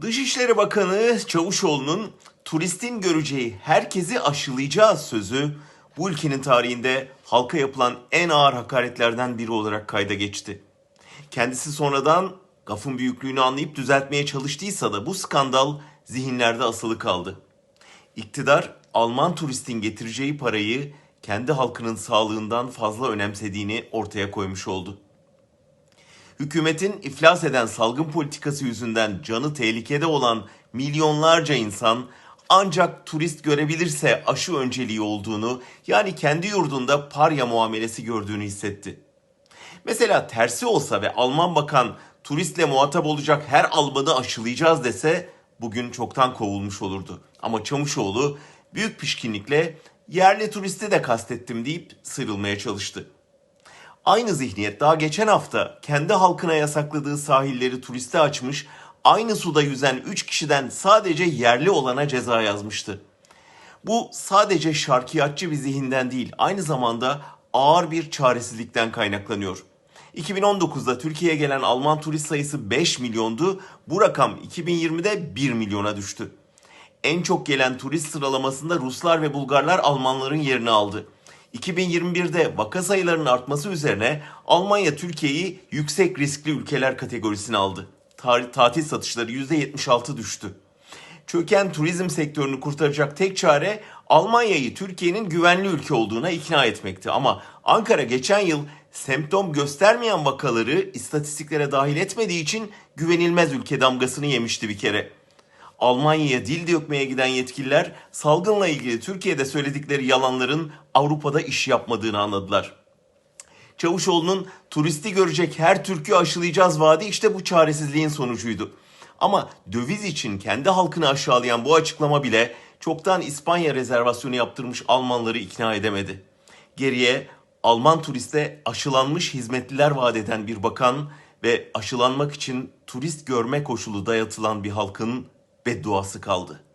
Dışişleri Bakanı Çavuşoğlu'nun turistin göreceği herkesi aşılayacağız sözü bu ülkenin tarihinde halka yapılan en ağır hakaretlerden biri olarak kayda geçti. Kendisi sonradan gafın büyüklüğünü anlayıp düzeltmeye çalıştıysa da bu skandal zihinlerde asılı kaldı. İktidar Alman turistin getireceği parayı kendi halkının sağlığından fazla önemsediğini ortaya koymuş oldu. Hükümetin iflas eden salgın politikası yüzünden canı tehlikede olan milyonlarca insan ancak turist görebilirse aşı önceliği olduğunu yani kendi yurdunda parya muamelesi gördüğünü hissetti. Mesela tersi olsa ve Alman bakan turistle muhatap olacak her Almanı aşılayacağız dese bugün çoktan kovulmuş olurdu. Ama Çavuşoğlu büyük pişkinlikle yerli turisti de kastettim deyip sıyrılmaya çalıştı. Aynı zihniyet daha geçen hafta kendi halkına yasakladığı sahilleri turiste açmış, aynı suda yüzen 3 kişiden sadece yerli olana ceza yazmıştı. Bu sadece şarkiyatçı bir zihinden değil, aynı zamanda ağır bir çaresizlikten kaynaklanıyor. 2019'da Türkiye'ye gelen Alman turist sayısı 5 milyondu. Bu rakam 2020'de 1 milyona düştü. En çok gelen turist sıralamasında Ruslar ve Bulgarlar Almanların yerini aldı. 2021'de vaka sayılarının artması üzerine Almanya Türkiye'yi yüksek riskli ülkeler kategorisine aldı. Tar- tatil satışları %76 düştü. Çöken turizm sektörünü kurtaracak tek çare Almanya'yı Türkiye'nin güvenli ülke olduğuna ikna etmekti. Ama Ankara geçen yıl semptom göstermeyen vakaları istatistiklere dahil etmediği için güvenilmez ülke damgasını yemişti bir kere. Almanya'ya dil dökmeye giden yetkililer salgınla ilgili Türkiye'de söyledikleri yalanların Avrupa'da iş yapmadığını anladılar. Çavuşoğlu'nun turisti görecek her Türk'ü aşılayacağız vaadi işte bu çaresizliğin sonucuydu. Ama döviz için kendi halkını aşağılayan bu açıklama bile çoktan İspanya rezervasyonu yaptırmış Almanları ikna edemedi. Geriye Alman turiste aşılanmış hizmetliler vaat eden bir bakan ve aşılanmak için turist görme koşulu dayatılan bir halkın bedduası kaldı.